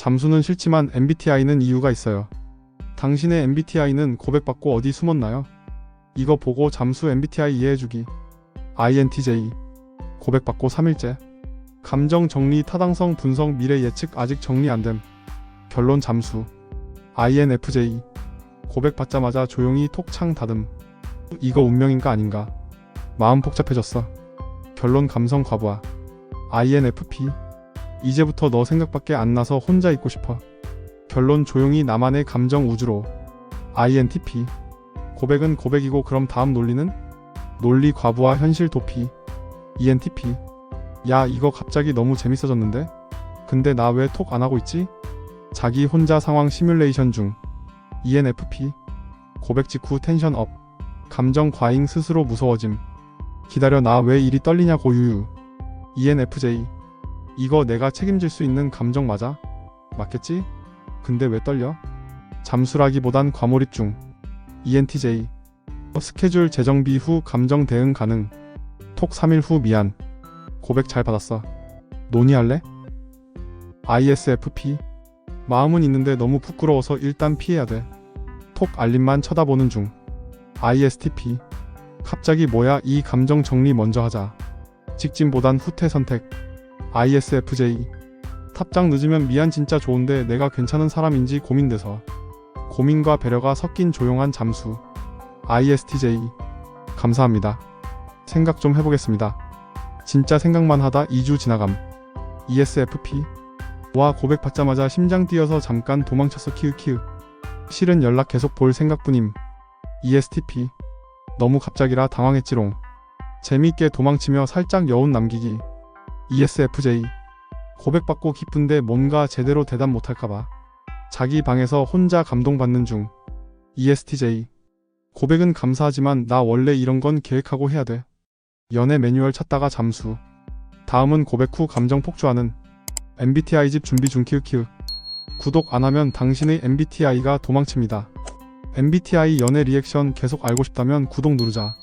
잠수는 싫지만 MBTI는 이유가 있어요. 당신의 MBTI는 고백받고 어디 숨었나요? 이거 보고 잠수 MBTI 이해해주기. INTJ. 고백받고 3일째. 감정 정리, 타당성, 분석, 미래 예측 아직 정리 안 됨. 결론 잠수. INFJ. 고백받자마자 조용히 톡창 다듬. 이거 운명인가 아닌가? 마음 복잡해졌어. 결론 감성 과부하. INFP. 이제부터 너 생각밖에 안 나서 혼자 있고 싶어. 결론 조용히 나만의 감정 우주로. INTP. 고백은 고백이고 그럼 다음 논리는? 논리 과부하 현실 도피. ENTP. 야, 이거 갑자기 너무 재밌어졌는데? 근데 나 왜 톡 안 하고 있지? 자기 혼자 상황 시뮬레이션 중. ENFP. 고백 직후 텐션 업. 감정 과잉 스스로 무서워짐. 기다려 나 왜 일이 떨리냐고 유유. ENFJ. 이거 내가 책임질 수 있는 감정 맞아? 맞겠지? 근데 왜 떨려? 잠수라기보단 과몰입 중. ENTJ. 스케줄 재정비 후 감정 대응 가능. 톡 3일 후 미안. 고백 잘 받았어. 논의할래? ISFP. 마음은 있는데 너무 부끄러워서 일단 피해야 돼. 톡 알림만 쳐다보는 중. ISTP. 갑자기 뭐야 이 감정 정리 먼저 하자. 직진보단 후퇴 선택. ISFJ. 탑장 늦으면 미안 진짜 좋은데 내가 괜찮은 사람인지 고민돼서. 고민과 배려가 섞인 조용한 잠수. ISTJ. 감사합니다. 생각 좀 해보겠습니다. 진짜 생각만 하다 2주 지나감. ESFP. 와 고백 받자마자 심장 뛰어서 잠깐 도망쳤어 키읔키읔. 실은 연락 계속 볼 생각뿐임. ESTP. 너무 갑작이라 당황했지롱. 재미있게 도망치며 살짝 여운 남기기. ESFJ. 고백받고 기쁜데 뭔가 제대로 대답 못할까봐. 자기 방에서 혼자 감동받는 중. ESTJ. 고백은 감사하지만 나 원래 이런 건 계획하고 해야 돼. 연애 매뉴얼 찾다가 잠수. 다음은 고백 후 감정 폭주하는 MBTI 집 준비 중 키읔키읔. 구독 안 하면 당신의 MBTI가 도망칩니다. MBTI 연애 리액션 계속 알고 싶다면 구독 누르자.